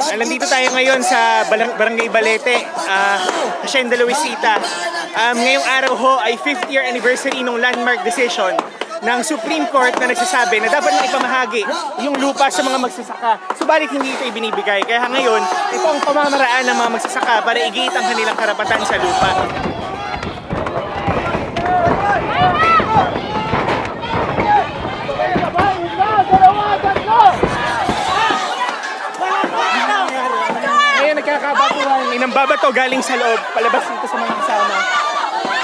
Ah, nandito tayo ngayon sa Barangay Balete, uh, Hacienda Luisita. Um, ngayong araw ho ay 5th year anniversary ng landmark decision ng Supreme Court na nagsasabi na dapat na ipamahagi yung lupa sa mga magsasaka. Subalit hindi ito ibinibigay. Kaya ngayon, ito ang pamamaraan ng mga magsasaka para igit ang kanilang karapatan sa lupa. Ngayon nagkakabatuhan, may nambabato galing sa loob, palabas dito sa mga kasama.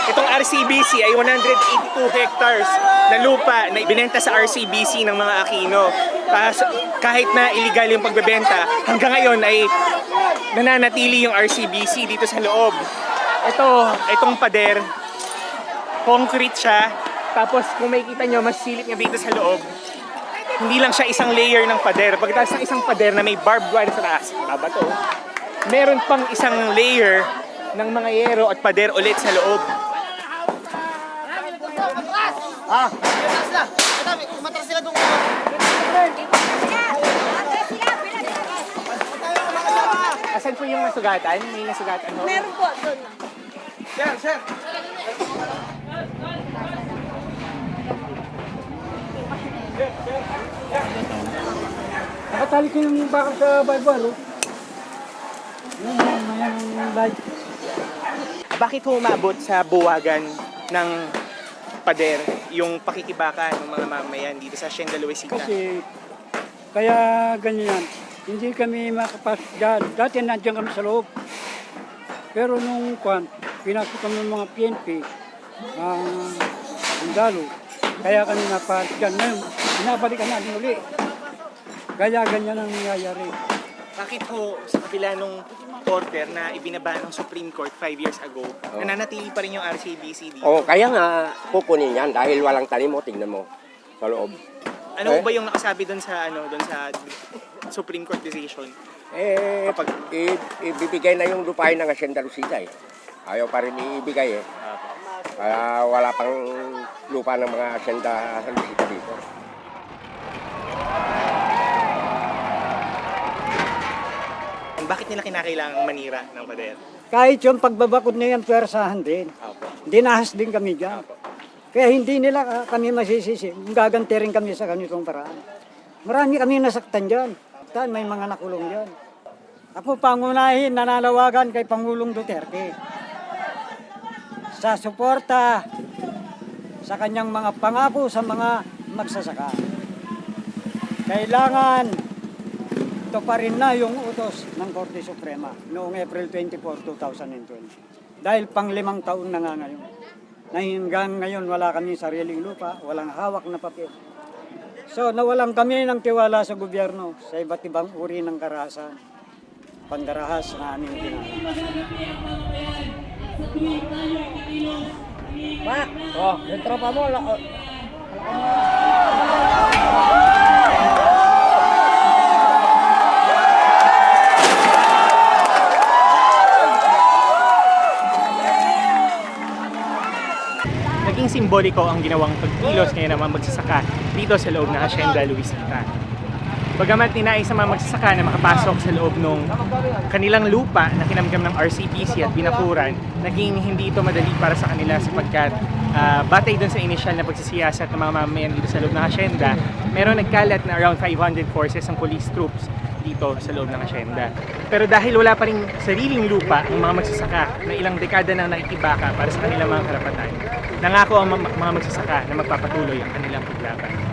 Itong RCBC ay 182 hectares na lupa na ibinenta sa RCBC ng mga Aquino. Kahit na illegal yung pagbebenta, hanggang ngayon ay nananatili yung RCBC dito sa loob. Ito, itong pader, concrete siya. Tapos kung makikita nyo, mas silip niya dito sa loob. Hindi lang siya isang layer ng pader. Pagkatapos ng isang pader na may barbed wire sa taas, taba to. Meron pang isang layer ng mga yero at pader ulit sa loob. Ah, Umatras sila doon. asan po yung nasugatan? May nasugatan ho? Meron po, doon. Sir, sir. Nakatali ko yung bakal sa Bible, oh. Yung mayang light. Bakit ho umabot sa buwagan ng pader yung pakikibaka ng mga mamayan dito sa Hacienda Luisita? Kasi, kaya ganyan yan. Hindi kami makapasok dyan. Dati nandiyan kami sa loob. Pero nung kwan, pinasok kami ng mga PNP, ah, sundalo. Kaya kami napasok dyan. Ngayon, binabalikan natin uli. Kaya ganyan ang nangyayari. Bakit ho sa kabila nung order na ibinaba ng Supreme Court 5 years ago, nananatili pa rin yung RCBC dito? Oh, kaya nga kukunin yan dahil walang tanim mo, tingnan mo sa loob. Ano Eh? ba yung nakasabi doon sa ano doon sa Supreme Court decision? Eh, Kapag- i- ibibigay na yung lupain ng Hacienda Lucida eh. Ayaw pa rin ibigay eh. Kaya wala pang lupa ng mga Hacienda Lucida dito. Bakit nila kinakailangang manira ng pader? Kahit yung pagbabakod na yan, pwersahan din. Opo. Dinahas din kami dyan. Kaya hindi nila ah, kami masisisi. Gaganti rin kami sa ganitong paraan. Marami kami nasaktan dyan. May mga nakulong dyan. Ako pangunahin, nananawagan kay Pangulong Duterte. Sa suporta sa kanyang mga pangako sa mga magsasaka. Kailangan ito pa rin na yung utos ng Korte Suprema noong April 24, 2020. Dahil pang limang taon na nga ngayon. Na hanggang ngayon wala kami sariling lupa, walang hawak na papel. So nawalan kami ng tiwala sa gobyerno sa iba't ibang uri ng karahasan. Pandarahas na aming ginagawa. Oh, yung tropa mo, la- Naging simboliko ang ginawang pagkilos ngayon ng mga magsasaka dito sa loob ng Hacienda Luisita. Bagamat ninais ng mga magsasaka na makapasok sa loob ng kanilang lupa na kinamgam ng RCPC at binakuran, naging hindi ito madali para sa kanila sapagkat ah, batay dun sa initial na pagsisiyasat ng mga mamamayan dito sa loob ng Hacienda, meron nagkalat na around 500 forces ang police troops dito sa loob ng hacienda. Pero dahil wala pa rin sariling lupa ang mga magsasaka na ilang dekada nang nakikibaka para sa kanilang mga karapatan, nangako ang mga magsasaka na magpapatuloy ang kanilang paglaban.